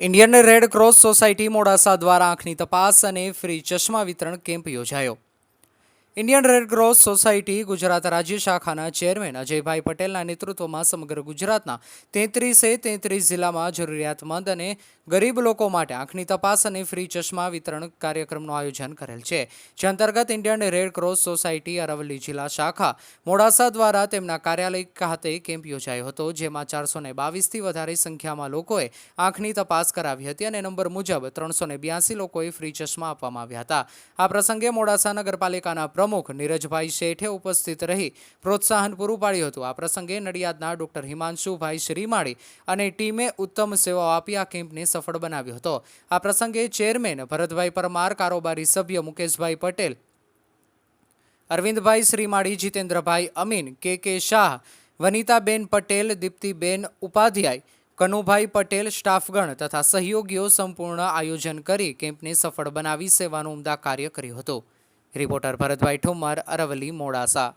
Indian Red Cross Society Modasa દ્વારા આંખની તપાસ અને ફ્રી ચશ્મા વિતરણ કેમ્પ યોજાયો Indian Red Cross Society Gujarat રાજ્ય શાખાના ચેરમેન અજયભાઈ પટેલના નેતૃત્વમાં સમગ્ર ગુજરાતના તેત્રીસે તેત્રીસ જિલ્લામાં જરૂરિયાતમંદ અને ગરીબ લોકો માટે આંખની તપાસ અને ફ્રી ચશ્મા વિતરણ કાર્યક્રમનું આયોજન કરેલ છે. જે અંતર્ગત Indian Red Cross Society Aravalli જિલ્લા શાખા મોડાસા દ્વારા તેમના કાર્યાલય ખાતે કેમ્પ યોજાયો હતો, જેમાં ચારસો ને બાવીસથી વધારે સંખ્યામાં લોકોએ આંખની તપાસ કરાવી હતી અને નંબર મુજબ ત્રણસો ને બ્યાસી લોકોએ ફ્રી ચશ્મા આપવામાં આવ્યા હતા. આ પ્રસંગે મોડાસા નગરપાલિકાના પ્રમુખ નીરજભાઈ શેઠે ઉપસ્થિત રહી પ્રોત્સાહન પૂરું પાડ્યું હતું. આ પ્રસંગે નડિયાદના ડોક્ટર હિમાંશુભાઈ શ્રીમાળી અને ટીમે ઉત્તમ સેવાઓ આપી આ કેમ્પને સફળ બનાવ્યો હતો. આ પ્રસંગે ચેરમેન ભરતભાઈ પરમાર, કારોબારી સભ્ય મુકેશભાઈ પટેલ, અરવિંદભાઈ શ્રીમાળી, જીતેન્દ્રભાઈ અમીન, કે કે શાહ, વનિતાબેન પટેલ, દીપ્તિબેન ઉપાધ્યાય, કનુભાઈ પટેલ, સ્ટાફગણ તથા સહયોગીઓ સંપૂર્ણ આયોજન કરી કેમ્પને સફળ બનાવી સેવાનું ઉમદા કાર્ય કર્યું હતું. રિપોર્ટર ભરતભાઈ ઠુમ્મર અરવલી મોડાસા.